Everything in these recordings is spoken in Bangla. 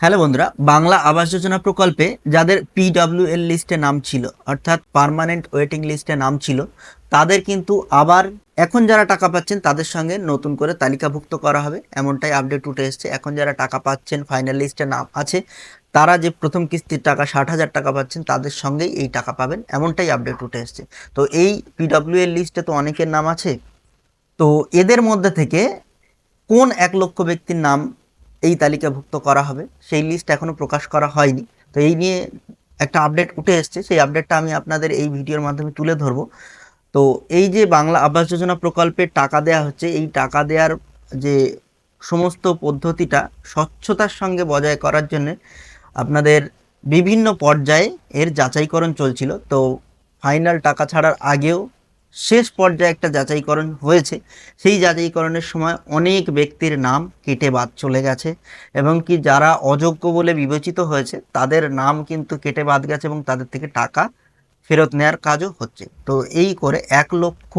হ্যালো বন্ধুরা, বাংলা আবাস যোজনা প্রকল্পে যাদের পিডব্লিউএল লিস্টে নাম ছিল, অর্থাৎ পার্মানেন্ট ওয়েটিং লিস্টে নাম ছিল, তাদের কিন্তু আবার এখন যারা টাকা পাচ্ছেন, তাদের সঙ্গে নতুন করে তালিকাভুক্ত করা হবে। এমনটাই আপডেট উঠে এসছে। এখন যারা টাকা পাচ্ছেন ফাইনাল লিস্টে নাম আছে, তারা যে প্রথম কিস্তির টাকা ষাট হাজার টাকা পাচ্ছেন, তাদের সঙ্গেই এই টাকা পাবেন। এমনটাই আপডেট উঠে এসছে। তো এই পিডব্লিউএল লিস্টে তো অনেকের নাম আছে। তো এদের মধ্যে থেকে কোন এক লক্ষ ব্যক্তির নাম এই তালিকাভুক্ত করা হবে। সেই লিস্ট এখনও প্রকাশ করা হয়নি। তো এই নিয়ে একটা আপডেট উঠে এসছে। সেই আপডেটটা আমি আপনাদের এই ভিডিওর মাধ্যমে তুলে ধরবো। তো এই যে বাংলা আবাস যোজনা প্রকল্পে টাকা দেওয়া হচ্ছে, এই টাকা দেওয়ার যে সমস্ত পদ্ধতিটা স্বচ্ছতার সঙ্গে বজায় করার জন্য আপনাদের বিভিন্ন পর্যায়ে এর যাচাইকরণ চলছিল। তো ফাইনাল টাকা ছাড়ার আগেও শেষ পর্যায়ে একটা যাচাইকরণ হয়েছে। সেই যাচাইকরণের সময় অনেক ব্যক্তির নাম কেটে বাদ চলে গেছে এবং কি যারা অযোগ্য বলে বিবেচিত হয়েছে, তাদের নাম কিন্তু কেটে বাদ গেছে এবং তাদের থেকে টাকা ফেরত নেওয়ার কাজও হচ্ছে। তো এই করে এক লক্ষ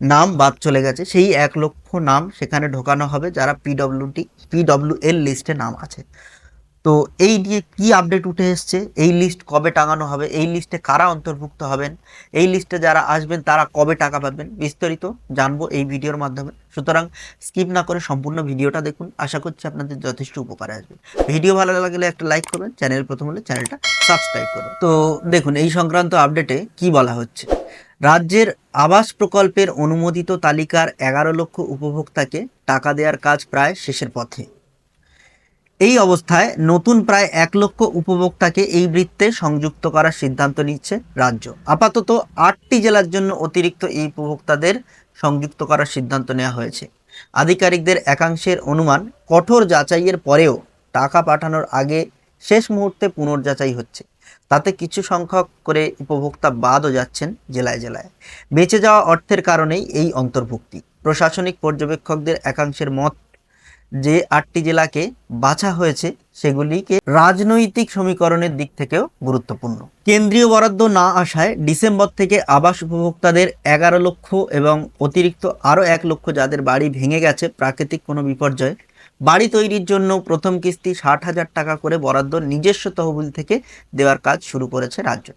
নাম বাদ চলে গেছে। সেই এক লক্ষ নাম সেখানে ঢোকানো হবে যারা পিডব্লিউটি পিডব্লিউএল লিস্টে নাম আছে। তো এই নিয়ে কি আপডেট উঠে এসছে? এই লিস্ট কবে টাঙানো হবে? এই লিস্টে কারা অন্তর্ভুক্ত হবেন? এই লিস্টে যারা আসবেন, তারা কবে টাকা পাবেন? বিস্তারিত জানব এই ভিডিওর মাধ্যমে। সুতরাং স্কিপ না করে সম্পূর্ণ ভিডিওটা দেখুন। আশা করছি আপনাদের যথেষ্ট উপকারে আসবে। ভিডিও ভালো লাগলে একটা লাইক করবেন। চ্যানেল প্রথম হলে চ্যানেলটা সাবস্ক্রাইব করুন তো দেখুন, এই সংক্রান্ত আপডেটে কি বলা হচ্ছে? রাজ্যের আবাস প্রকল্পের অনুমোদিত তালিকার এগারো লক্ষ উপভোক্তাকে টাকা দেওয়ার কাজ প্রায় শেষের পথে। এই অবস্থায় নতুন প্রায় এক লক্ষ উপভোক্তাকে এই বৃত্তে সংযুক্ত করার সিদ্ধান্ত নিচ্ছে রাজ্য। আপাতত আটটি জেলার জন্য অতিরিক্ত এই উপভোক্তাদের সংযুক্ত করার সিদ্ধান্ত নেওয়া হয়েছে। আধিকারিকদের একাংশের অনুমান, কঠোর যাচাইয়ের পরেও টাকা পাঠানোর আগে শেষ মুহূর্তে পুনর্যাচাই হচ্ছে। তাতে কিছু সংখ্যক করে উপভোক্তা বাদও যাচ্ছেন জেলায় জেলায়। বেঁচে যাওয়া অর্থের কারণেই এই অন্তর্ভুক্তি। প্রশাসনিক পর্যবেক্ষকদের একাংশের মত যে আটটি জেলাকে বাছা হয়েছে, সেগুলিকে রাজনৈতিক সমীকরণের দিক থেকেও গুরুত্বপূর্ণ। কেন্দ্রীয় বরাদ্দ না আসায় ডিসেম্বর থেকে আবাস উপভোক্তাদের এগারো লক্ষ এবং অতিরিক্ত আরও এক লক্ষ যাদের বাড়ি ভেঙে গেছে প্রাকৃতিক কোনো বিপর্যয়, বাড়ি তৈরির জন্য প্রথম কিস্তি ষাট হাজার টাকা করে বরাদ্দ নিজস্ব তহবিল থেকে দেওয়ার কাজ শুরু করেছে রাজ্য।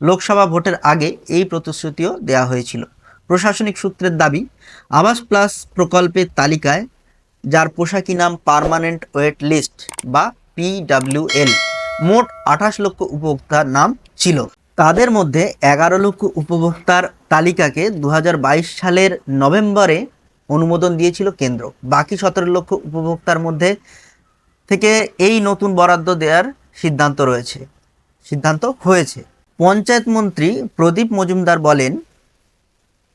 লোকসভা ভোটের আগে এই প্রতিশ্রুতিও দেওয়া হয়েছিল। প্রশাসনিক সূত্রের দাবি, আবাস প্লাস প্রকল্পের তালিকায় যার পোশাকি নাম পার্মানেন্ট ওয়েট লিস্ট বা পিডাব্লিউএল মোট আঠাশ লক্ষ উপভোক্তার নাম ছিল। তাদের মধ্যে এগারো লক্ষ উপভোক্তার তালিকাকে দু হাজার বাইশ সালের নভেম্বরে অনুমোদন দিয়েছিল কেন্দ্র। বাকি সতেরো লক্ষ উপভোক্তার মধ্যে থেকে এই নতুন বরাদ্দ দেওয়ার সিদ্ধান্ত রয়েছে। সিদ্ধান্ত হয়েছে। পঞ্চায়েত মন্ত্রী প্রদীপ মজুমদার বলেন,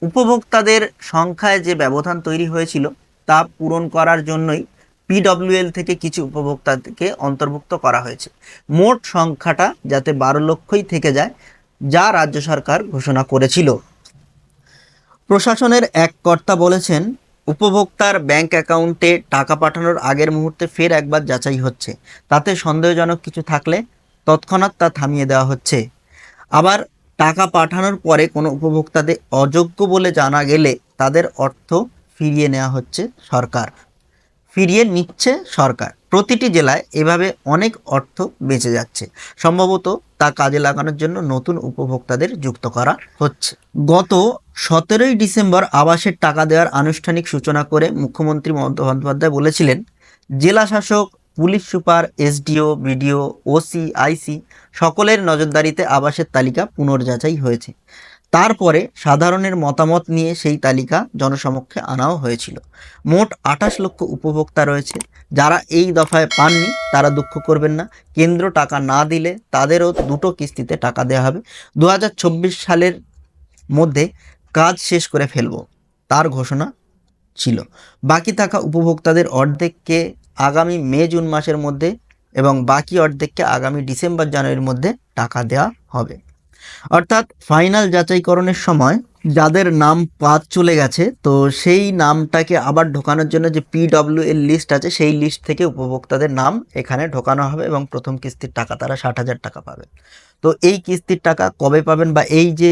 উপভোক্তাদের সংখ্যায় যে ব্যবধান তৈরি হয়েছিল তা পূরণ করার জন্যই পিডব্লিউএল থেকে কিছু উপভোক্তাকে অন্তর্ভুক্ত করা হয়েছে। মোট সংখ্যাটা যাতে বারো লক্ষই থেকে যায়, যা রাজ্য সরকার ঘোষণা করেছিল। প্রশাসনের এক কর্তা বলেছেন, উপভোক্তার ব্যাংক অ্যাকাউন্টে টাকা পাঠানোর আগের মুহূর্তে ফের একবার যাচাই হচ্ছে। তাতে সন্দেহজনক কিছু থাকলে তৎক্ষণাৎ তা থামিয়ে দেওয়া হচ্ছে। আবার টাকা পাঠানোর পরে কোনো উপভোক্তাদের অযোগ্য বলে জানা গেলে তাদের অর্থ ফিরিয়ে নেওয়া হচ্ছে সরকার। ফিরিয়ে নিচ্ছে সরকার। প্রতিটি জেলায় এভাবে অনেক অর্থ বেঁচে যাচ্ছে। সম্ভবত তা কাজে লাগানোর জন্য নতুন উপভোক্তাদের যুক্ত করা হচ্ছে। গত সতেরোই ডিসেম্বর আবাসের টাকা দেওয়ার আনুষ্ঠানিক সূচনা করে মুখ্যমন্ত্রী মমতা বন্দ্যোপাধ্যায় বলেছিলেন, জেলা শাসক, police super, SDO, BDO, OC, IC সকলের নজরদারিতে আবাসের তালিকা পুনর্যাচাই হয়েছে। তারপরে সাধারণের মতামত নিয়ে সেই তালিকা জনসমক্ষে আনাও হয়েছিল। মোট আঠাশ লক্ষ উপভোক্তা রয়েছে। যারা এই দফায় পাননি, তারা দুঃখ করবেন না। কেন্দ্র টাকা না দিলে তাদেরও দুটো কিস্তিতে টাকা দেওয়া হবে। দু সালের মধ্যে কাজ শেষ করে ফেলব, তার ঘোষণা ছিল। বাকি থাকা উপভোক্তাদের অর্ধেককে আগামী মে, জুন মাসের মধ্যে এবং বাকি অর্ধেককে আগামী ডিসেম্বর, জানুয়ারির মধ্যে টাকা দেওয়া হবে। অর্থাৎ ফাইনাল যাচাইকরণের সময় যাদের নাম বাদ চলে গেছে, তো সেই নামটাকে আবার ঢোকানোর জন্য যে পিডব্লিউ এর লিস্ট আছে, সেই লিস্ট থেকে উপভোক্তাদের নাম এখানে ঢোকানো হবে এবং প্রথম কিস্তির টাকা তারা ষাট হাজার টাকা পাবে। তো এই কিস্তির টাকা কবে পাবেন বা এই যে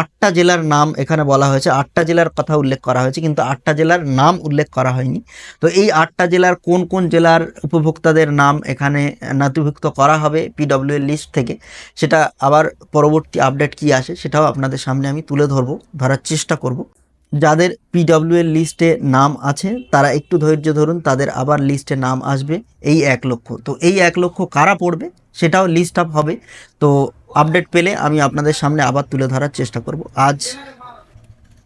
আটটা জেলার নাম এখানে বলা হয়েছে, আটটা জেলার কথা উল্লেখ করা হয়েছে, কিন্তু আটটা জেলার নাম উল্লেখ করা হয়নি। তো এই আটটা জেলার কোন কোন জেলার উপভোক্তাদের নাম এখানে নথিভুক্ত করা হবে পিডব্লিউ লিস্ট থেকে, সেটা আবার পরবর্তী আপডেট কি আসে সেটাও আপনাদের সামনে আমি তুলে ধরবো, ধরার চেষ্টা করব। যাদের পিডব্লিউ এর লিস্টে নাম আছে, তারা একটু ধৈর্য ধরুন, তাদের আবার লিস্টে নাম আসবে এই এক লক্ষ। তো এই এক লক্ষ কারা পড়বে সেটাও লিস্ট আপ হবে। তো আপডেট পেলে আমি আপনাদের সামনে আবার তুলে ধরার চেষ্টা করব। আজ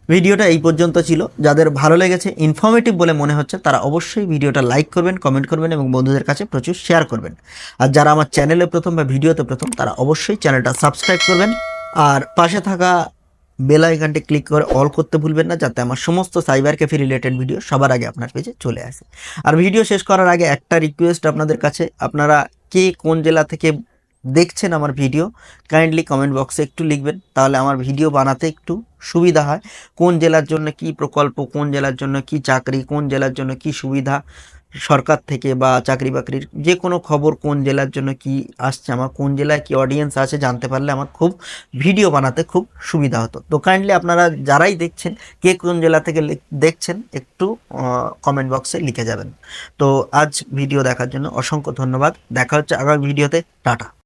ভিডিওটা এই পর্যন্ত ছিল। যাদের ভালো লেগেছে ইনফরমেটিভ বলে মনে হচ্ছে, তারা অবশ্যই ভিডিওটা লাইক করবেন কমেন্ট করবেন এবং বন্ধুদের কাছে প্রচুর শেয়ার করবেন। আর যারা আমার চ্যানেলে প্রথম বা ভিডিওতে প্রথম, তারা অবশ্যই চ্যানেলটা সাবস্ক্রাইব করবেন। আর পাশে থাকা বেল আইকনটি ক্লিক করে অল করতে ভুলবেন না যাতে আমার সমস্ত সাইবার ক্যাফে রিলেটেড ভিডিও সবার আগে আপনার পেজে চলে আসে। আর ভিডিও শেষ করার আগে একটা রিকোয়েস্ট আপনাদের কাছে, আপনারা কে কোন জেলা থেকে দেখছেন আমার ভিডিও কাইন্ডলি কমেন্ট বক্সে একটু লিখবেন, তাহলে আমার ভিডিও বানাতে একটু সুবিধা হয়। কোন জেলার জন্য কি প্রকল্প, কোন জেলার জন্য কি চাকরি, কোন জেলার জন্য কি সুবিধা সরকার থেকে বা চাকরি বাকরির যে কোনো খবর কোন জেলার জন্য কি আসছে, আমার কোন জেলায় কি অডিয়েন্স আছে জানতে পারলে আমার খুব ভিডিও বানাতে খুব সুবিধা হতো। তো কাইন্ডলি আপনারা যারাই দেখছেন, কে কোন জেলা থেকে দেখছেন, একটু কমেন্ট বক্সে লিখে যাবেন। তো আজ ভিডিও দেখার জন্য অসংখ্য ধন্যবাদ। দেখা হচ্ছে আগামী ভিডিওতে টাটা।